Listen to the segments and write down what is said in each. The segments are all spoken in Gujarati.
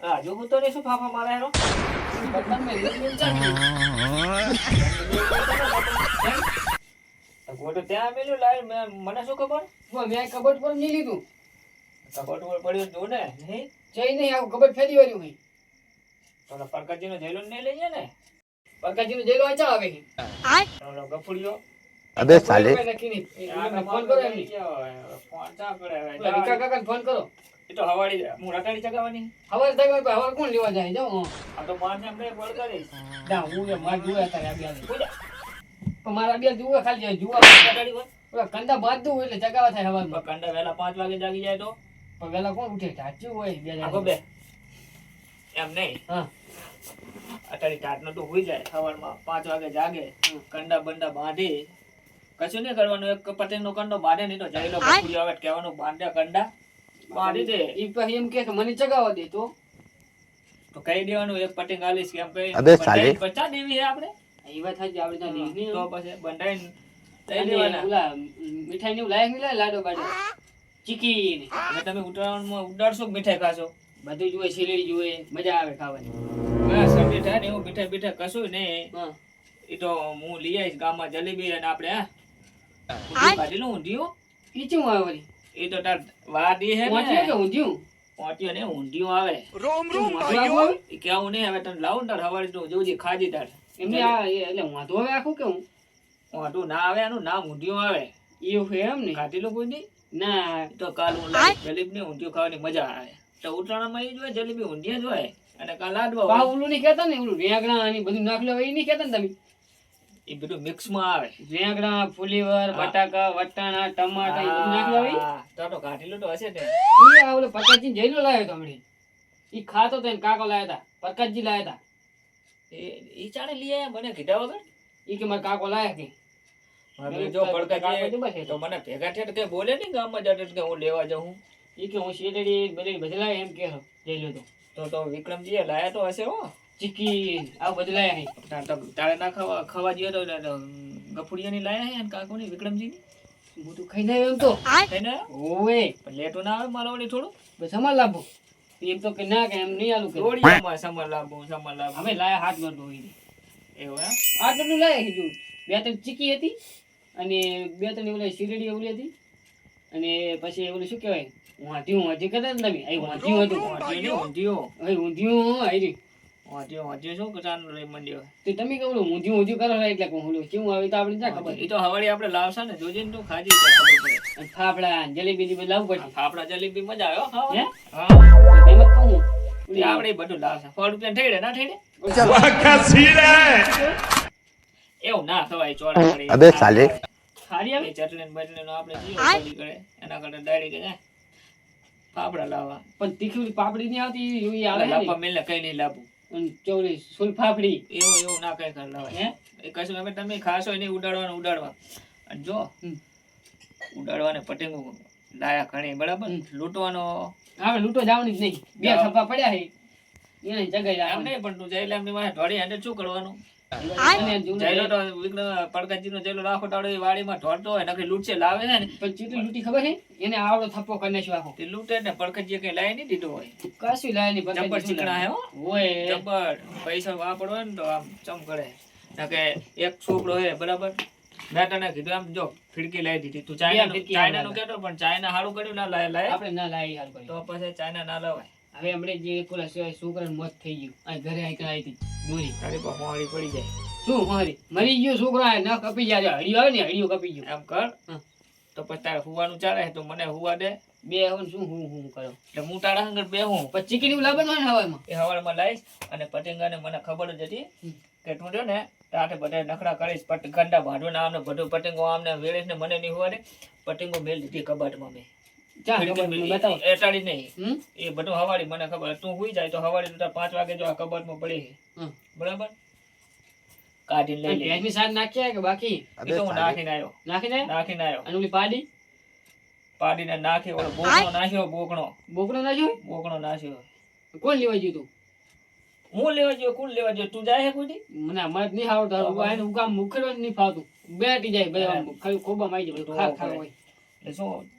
આ? જો હું તો શું ફાફા મારે હેરો? કબટ પર નહીં લીધું. કબટ પર જેલો નહીં? લઈએ ને? પંકજજીનો જેલો આચા આવે ફોન કરો. એ તો હવાડી હું રટાડી ચગાવવાની? હવાર થઈ પણ હવારે કોણ લેવા જાય? હં. આ તો મારને અમને બોલ કરી ના હું એ માર જોયા તારે આ બે પૂજા પણ મારા બે જુએ ખાલી જુવા રટાડી હોય. કંડા કંદા બાંધ દઉં એટલે ચગાવા થાય હવાર કંડા વહેલા પાંચ વાગે જાગી જાય તો? પણ વેલા કોણ ઉઠે? ઢાંચ્યું હોય બે જાય બે. એમ નહીં? હા. અટાડી ટાટનો તો હોઈ જાય. સવારમાં પાંચ વાગે જાગે. કંડા બંડા બાંધે. કશું નહીં કરવાનું એક પતંગનો કંડો બાંધે નહીં તો જાય લો આવે કહેવાનું બાંધ્યા કંડા. બાંધી દે ઈ પછી એમ કે મને ચગાવવા દે તો. તો કહી દેવાનું એક પટિંગ આલીશ કે કહી. અબે સાલે. પચા દેવી હે આપણે? ઈ વાત થાય આપણે નહીં. તો પછી બંડાઈ લઈ લેવાના. ઓલા મીઠાઈ ની લાયકની લાય લાડો બાડો? ચીકી ને તમે ઉડાડવામાં ઉડાડશો મીઠાઈ ખાશો? બધું જુએ શીરડી જુએ મજા આવે ખાવાની. બસ થાય ને એવું મીઠાઈ બીઠાઈ કશું નહીં. હા. એ તો હું લઈ આવીશ ગામમાં જલેબી અને આપણે હા. કાઢેલું ઊંધિયું ઈ ચેવું આવે વળી? એ તો તાર વાડી હે પહોંચ્યું કે ઊંધ્યું? પહોંચ્યો ને ઊંધ્યું આવે. રોમ રોમ ભાઈઓ. કેવું નહીં હવે તને લાવું તાર હવારે તું જોજે ખાજી તાર. એમને આ એ- એટલે વાંધો આવે આખું કેવું ઊંધું ના આવે એનું નામ ઊંધ્યું આવે. એવું છે એમ ને? ખાધેલું કોઈ નહીં ના. તો કાલ હું જલેબી ને ઊંધ્યું ખાવાની મજા આવે. તો ઉત્તરાયણમાં એ જ હોય જલેબી ઊંધિયા જ હોય. અને કાલ લાડવા ઓલું નહીં કહેતા ને ઓલું રેંગણા બધું નાખલો એ નહીં કહેતા ને તમે? એ બધું મિક્સમાં આવે. રેંગણા ફુલીવર બટાકા વટાણા ટમાટા એ બધું નાખી આવી તો તો કાઢેલું તો હશે ને. ઈ આ ઓલો પ્રકાશજી જઈલો લાવ્યો તો હમણાં. ઈ ખાતો તો એને કાકો લાવ્યા હતા. પરકાજી લાવ્યા હતા. એ ઈ ચાડે લઈ આયા મને કીધા વગર? ઈ કે મારા કાકો લાયા કે. જો પડકા તો એ તો તો. મને ભેગા થયા કે બોલે નહીં ગામમાં જતો કે હું લેવા જાઉં? ઈ કે હું શેડડી બધી બદલાય એમ કે જઈલો તો. તો તો વિક્રમજીએ લાયા તો હશે હો. ચીકી આ બધું લાયા હે. તાર ના ખાવા ખાવા જઈએ તો ગફુડિયાની લાયા હે અને કાકોની વિક્રમજીની? હું તો ખાઈ જાય એમ તો. થઈને ઓવે. પણ લેટો ના આવે મારા વળી થોડું. બસ અમાર લાભો એમ તો કે ના કે એમ નહીં આલું કે. દોડીયામાં સમર લાભો સમર લાભો અમે લાયા હાથમાં ધોઈ એવું એમ? આ તો લાયા કીધું બે ત્રણ ચીકી હતી અને બે ત્રણ ઓલી શીરડી ઓલી હતી. અને પછી ઓલું શું કહેવાય? વાંધ્યું વાંધ્યું કહેતા ને તમે? અહીં વાંધ્યું હતું. ઊંધિયું ઊંધિયું. અહીં ઊંધિયું આવી ઊંધિયું શું કરવાનું રહી મંડ્યો? તો તમે કહો ઊંધિયું ઊંધિયું કરો એટલે હું કેવું આવે તો આપણે ના ખબર એ તો હવાડી આપણે લાવશે ને જોજે ને તું ખાજી ખબર પડે. ફાફડા જલેબી ને લાવવું પડશે. ફાફડા જલેબી મજા આવ્યો હો હા? એમ જ કહું તે આપણે બધું લાવશે. સો રૂપિયા ઠેડે ના ઠેડે? એવું ના ખવાય ચોળા કરી. અબે સાલે. ખારી આવે? ચટણી ને બટણી નો આપણે જીવો કરે એના કરતા ડાયરેક્ટ ફાફડા લાવવા. પણ તીખી પાપડી નહીં આવતી એવી આવે ને. લાપા મેલને કઈ નહીં લાવવું અને સુલફાફડી એવું એવું ના કઈ કર લાવાય. હે? એ કશું અમે તમે ખાશો નહીં ઉડાડવાનું ઉડાડવા. અને જો ઉડાડવાને પટેંગો લાયા ઘણી બરાબર. લૂંટવાનો હા લૂંટો જવાની જ નહીં. બે. થપ્પા પડ્યા છે. એને જગાઈ એમ નહીં પણ તું જઈ લે એમની વાંહે ઢોળી હાંડે શું કરવાનું? પૈસા વાપરો ને તો આમ ચમ કરે. નકે એક છોકરો હે બરાબર? મેં તને કીધું આમ જો ફિરકી લાવી દીધી. તું ચાઇના ચાઇના નું કેતો પણ ચાઇના હારું કર્યું ના લાય લાય? આપણે ના લાવી હાલ તો પછી ચાઇના ના લવાય. હવે હમણે જે સિવાય છોકરાનું મોત થઈ ગયું. આ ઘરે આઈ આવી હતી દોરી. તારી પાસે પડી જાય. શું મારી મરી ગયો છોકરા ન કપી જાય. હળિયો આવે ને હળિયો કપી ગયો. એમ કર. તો પછી તારે હુવાનું ચાલે તો મને હુવા દે. બે હવે શું હું હું કરો? એટલે હું તારા હંગર બે હું પછી ચીકીની લાવવાનું હોય ને હવામાં એ હવામાં લાવીશ અને પતંગાને મને ખબર જ હતી કે તું જો ને તારે બધા નખરા કરીશ પટ ગંડા ભાંડવાના આમને બધું પતંગો આમને વેળીશ ને મને નહીં હોવા દે. પતંગો મેલ દીધી કબાટમાં મેં. ચા ખીડકી ખબર, બતાવો. એ અટાડી નહીં. એ બધું હવાડી મને ખબર. તું હુઈ જાય તો હવાડી તાર પાંચ વાગે જો આ કબાટમાં પડી બરાબર? કાઢીને લઈ લે. ભેંસની સાજ નાખ્યા કે બાકી? એ તો હું નાખીને આવ્યો નાખી નાખીને આવ્યો અને ઓલી પાડી? પાડીને નાખી ઓલો બોકણો નાખ્યો બોકણો. બોકડો નાખ્યો? બોકણો નાખ્યો. કોણ લેવા ગયું તું? હું લેવા ગયો કોણ લેવા ગયો? તું જાય છે કોઈ? મને જ નહીં આવડતું હું હું કામ મુખડવા નહીં ફાવતું. બેઠી જાય ખાલી ખોબામાં આવી જાય હોય. એટલે શું?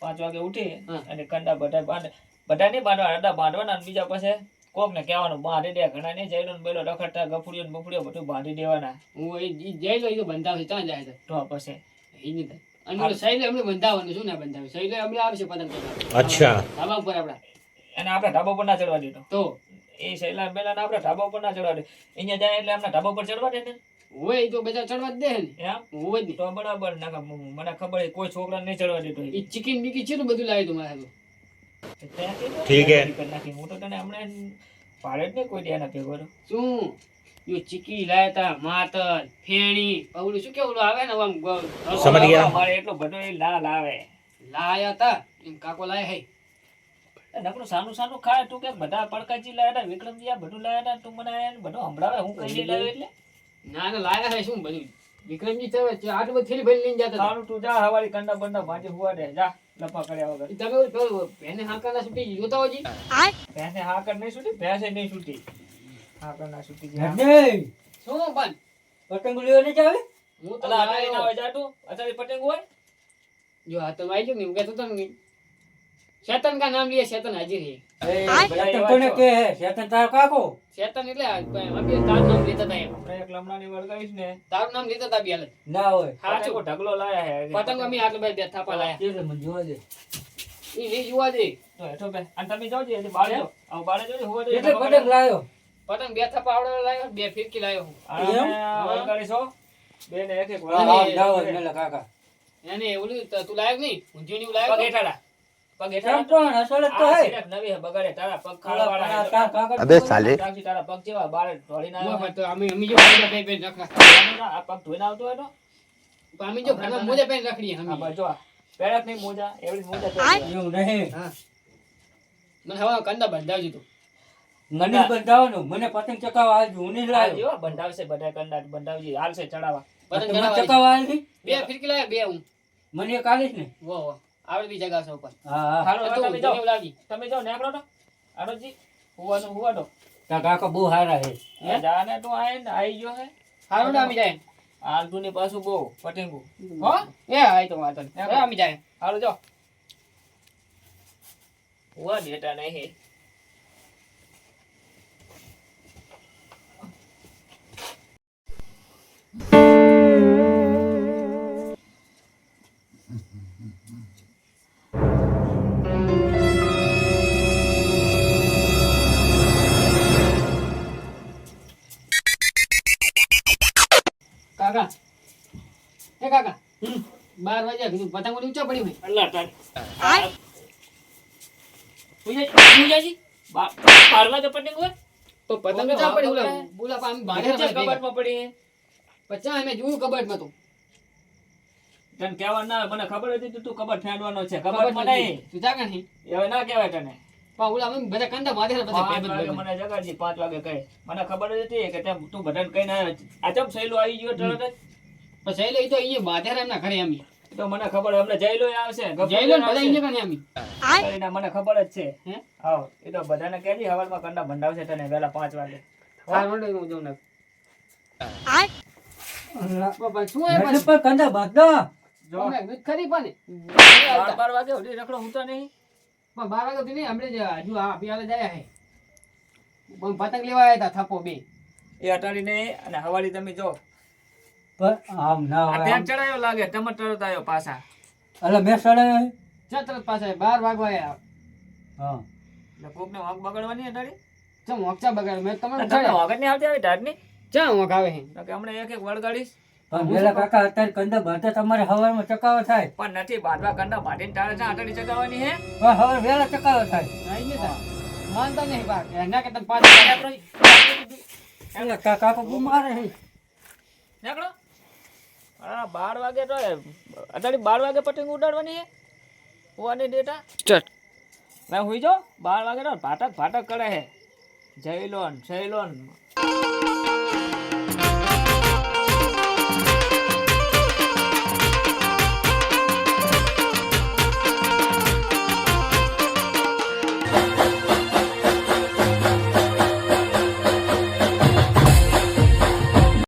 પાંચ વાગે ઉઠી હા. અને કંડા બધા બાંધે. બધા નહીં બાંધવા અડધા બાંધવાના અને બીજા પાસે કોક ને કહેવાનું બાંધી દે ઘણા નહીં જઈલો ને બેલો રખડતા ગફુડીઓ ને બફુડીઓ બધું બાંધી દેવાના. હું એ જઈ લો એ તો બંધાવશે ત્યાં જાય તો. પછી. એ નહીં અને શૈલે અમને બંધાવવાનું શું ના બંધાવે શૈલે અમને આવશે પતંગ અચ્છા. ધાબા ઉપર આપડા અને આપણે ધાબા પર ના ચડવા દીધો. તો? એ સહેલા બેલા આપણે ધાબા પર ના ચડવા દે અહીંયા જાય એટલે આપણે ધાબા પર ચડવા દે ને. હોય તો બધા ચડવા જ દે ને. હોય જ તો બરાબર ના મને ખબર છે કોઈ છોકરા નહીં ચડવા દેતો એ. ચિકન બીકી ચેટલું બધું લાવી દઉં મારે ને, ઠીક હે. હું તો તને હમણાં પાડે જ નહીં કોઈ દે એના ભેગો શું? યો ચીકી લાયા માતર ફેણી ઓલું શું કેવું આવે ને આમ સમજ ગયા. મારે એટલો બધો એ લાલ આવે. લાયા તા એમ કાકો લાય હે. નકરું સાનું સાનું ખાય તું કે બધા પડકાજી લાયા હતા વિક્રમજી આ બધું લાયા હતા તું મને બધું સંભળાવે હું કઈ લાવ્યો એટલે? ના ના લાયા હે શું બધું? વિક્રમજી તો આટલું બધું થેલી ભરી લઈને જતા સારું તું જા હવારી કંડા બંડા ભાંજી હુવા દે. જા લપા કર્યા વગર. તમે પેલું ભેને હાંકાના સુટી જોતા હોજી? ભેંસે હાકર નહીં છૂટી ભેંસે નહીં છૂટી. હાકર ના શું બન પતંગ લેવા નહીં જાવે? હું તો અટારી ના હોય જા તું. પતંગ હોય? જો આ તો આવી ગયો ને કહેતો હતો ને શેતન કા નામ લીએ શેતન હાજર હે. શેતન કોને કે હે? શેતન તારો કાકો? શેતન એટલે આ અમે તારું નામ લેતા હતા એમ. આપણે એક લમણાની વળગાઈશ ને. તાર નામ લેતા હતા બી ના હોય. હાચો ઢગલો લાયા હે. પતંગ અમે આટલે બે બેઠા પા લાયા. કે મને જોવા દે. ઈ લઈ જોવા દે. તો હેઠો બે. અને તમે જાઓ એટલે બાળે આવ બાળે હુવા દે. એટલે પતંગ લાયો પતંગ બે થાપા આવડે લાયો બે ફિરકી લાયો હું. એમ? વળગાઈશો બે ને એક એક વળગાઈ ના હોય મેલા કાકા. એને ઓલું તું લાયક નહીં? ઊંધિયું પગ લાયક હેઠાડા. અબે સાલે. તારા પગ જેવા બારે ઢોળીને આવ્યો મોં હે. પર તો અમે અમે જો મોજા પહેરી પહેરી આ પગ ધોઈને આવતો હોય તો? પણ અમે જો ઘરમાં મોજા પહેરી રખડીએ અમે. જો આ. નહીં મોજા, એવડી મોજા એવું નહીં. મને હવે કંદા બંધાવજો તું. મને બંધાવવાનું. મને પતંગ ચકાવવા આવજો હું નહીં બંધાવશે બધા કંડા, બંધાવજી. હાલશે ચડાવવા. પતંગ ચકાવવા આવી બે ફિરકી લાયા બે હું. મને એક આલીશ ને? વાહ વો. આવડે બી જગા છે ઉપર હા હા હાલો, તમે જાઓ. ઊંધિયું તમે જાઓ, નીકળો તો. આનંદજી, હુવાનું હુવા દો. તાર કાકા બહુ હારા હે જાને તો આય ને આઈ ગયો હે. હારો ના અમે જાય આલતુની પાછું બહુ પટેંગું. હો? એ આય તો વાતો નહીં. હવે જાય હાલો જો હુવા દેતા નહીં. કાકા? બાર વાગ્યા કીધું. પતંગ ઓલી ઊંચા પડી હોય. અલ્લાહ તારી. પતંગ હોય? તો પતંગ પડી બોલા. કબાટમાં પડી. અમે જોયું કબાટમાં તો. તને ના મને ખબર હતી તું તું કબાટ ફેંડવાનો છે. કબાટમાં કબાટમાં નહીં. તું જાગા નહીં હવે ના કહેવાય તને. પણ ઓલા અમે બધા કંદા માથે બધા પાંચ ભાઈબંધ મને જગાડજી પાંચ વાગે કહે મને ખબર જ હતી કે તું બધાને કઈ ના. આ ચમ સહેલું આવી ગયો તરત જ? પણ સહેલો ઈ તો અહીંયા બાધ્યા એમના ઘરે એમ. તો મને ખબર હમણાં જયલો આવશે. જઈ લો ને ગફુર બધા અહીંયા કને અમે કરીને મને ખબર જ છે. હે? હા એ તો બધાને કહેજી હવારમાં કંડા ભંડાવશે તને વેલા પાંચ વાગે. હા રોડે હું જઉં ના શું જો. ખરી પણ વાગે રખડો હું તો નહીં. પણ બાર વાગ્યા સુધી નહીં હમણાં જ હજુ આ પિયાલે જાય હે. પતંગ લેવા આવ્યા હતા થપ્પો બે. એ અટાડીને અને હવારી તમે જો. પણ આમ ના હોય ત્યાં ચડાયો લાગે તમે તરત આવ્યો પાછા. એટલે મેં ચડાયો? ચા તરત પાછા બાર વાગવા આવ્યા હા. એટલે કોકને વાંક બગાડવાની અટાડી ચમ હોકચા બગાડ? મેં ઉઠાડ્યા. જ નહીં આવતી આવી ઢાઢની? ચા હોક આવે હે? તો કે હમણાં એક એક વળગાડીશ. પણ પેલા કાકા અત્યારે કંદા બાંધતા તમારે હવારમાં ચકાવો થાય. પણ નથી બાંધવા કંડા બાંધીને તારે છે આટડી ચકાવવાની હે? પણ હવે વેલા ચકાવો થાય. નહીં ને. માનતા નહીં બાર. એના કરતા પાંચ પાછા એટલે કા- કાકો બીમાર હે. નીકળો. હા બાર વાગે તો અત્યારે બાર વાગે પતંગ ઉડાડવાની હે હોવાની ડેટા ચટ. મેં હુઈ જો બાર વાગે તો ભાટક ભાટક કરે હે જયલોન શૈલોન